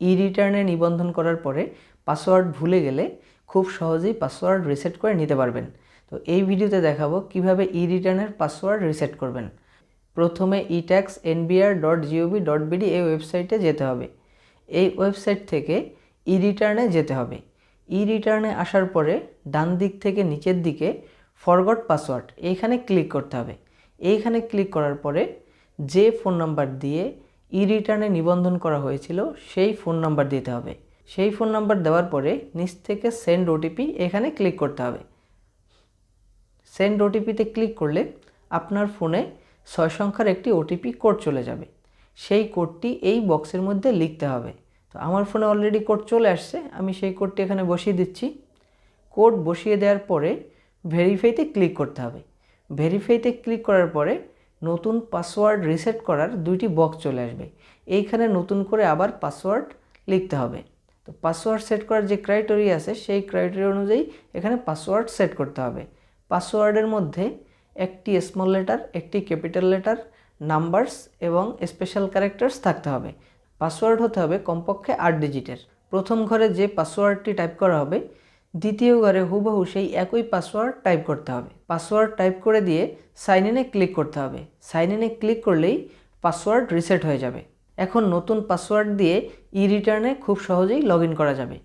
ই রিটার্নে নিবন্ধন করার পরে পাসওয়ার্ড ভুলে গেলে খুব সহজেই পাসওয়ার্ড রিসেট করে নিতে পারবেন। তো এই ভিডিওতে দেখাবো কীভাবে ই রিটার্নের পাসওয়ার্ড রিসেট করবেন। প্রথমে e e tax NBR dot GOV dot BD এই ওয়েবসাইটে যেতে হবে। এই ওয়েবসাইট থেকে ই রিটার্নে যেতে হবে। ই রিটার্নে আসার পরে ডান দিক থেকে নিচের দিকে ফরগট পাসওয়ার্ড এইখানে ক্লিক করতে হবে। এইখানে ক্লিক করার পরে যে ফোন নাম্বার দিয়ে ই রিটার্নে নিবন্ধন করা হয়েছিল, সেই ফোন নাম্বার দিতে হবে। সেই ফোন নাম্বার দেওয়ার পরে নিচ থেকে সেন্ড ওটিপি এখানে ক্লিক করতে হবে। সেন্ড ওটিপিতে ক্লিক করলে আপনার ফোনে ছয় সংখ্যার একটি ওটিপি কোড চলে যাবে। সেই কোডটি এই বক্সের মধ্যে লিখতে হবে। তো আমার ফোনে অলরেডি কোড চলে আসছে, আমি সেই কোডটি এখানে বসিয়ে দিচ্ছি। কোড বসিয়ে দেওয়ার পরে ভেরিফাইতে ক্লিক করতে হবে। ভেরিফাইতে ক্লিক করার পরে নতুন পাসওয়ার্ড রিসেট করার দুইটি বক্স চলে আসবে। এইখানে নতুন করে আবার পাসওয়ার্ড লিখতে হবে। তো পাসওয়ার্ড সেট করার যে ক্রাইটেরিয়া আছে, সেই ক্রাইটেরিয়া অনুযায়ী এখানে পাসওয়ার্ড সেট করতে হবে। পাসওয়ার্ডের মধ্যে একটি স্মল লেটার একটি ক্যাপিটাল লেটার নাম্বারস এবং স্পেশাল ক্যারেক্টার্স থাকতে হবে। পাসওয়ার্ড হতে হবে কমপক্ষে আট ডিজিটের প্রথম ঘরে যে পাসওয়ার্ডটি টাইপ করা হবে দ্বিতীয় ঘরে হুবহু সেই একই পাসওয়ার্ড টাইপ করতে হবে। পাসওয়ার্ড টাইপ করে দিয়ে সাইন ইনে ক্লিক করতে হবে। সাইন ইনে ক্লিক করলেই পাসওয়ার্ড রিসেট হয়ে যাবে। এখন নতুন পাসওয়ার্ড দিয়ে ই রিটার্নে খুব সহজেই লগ করা যাবে।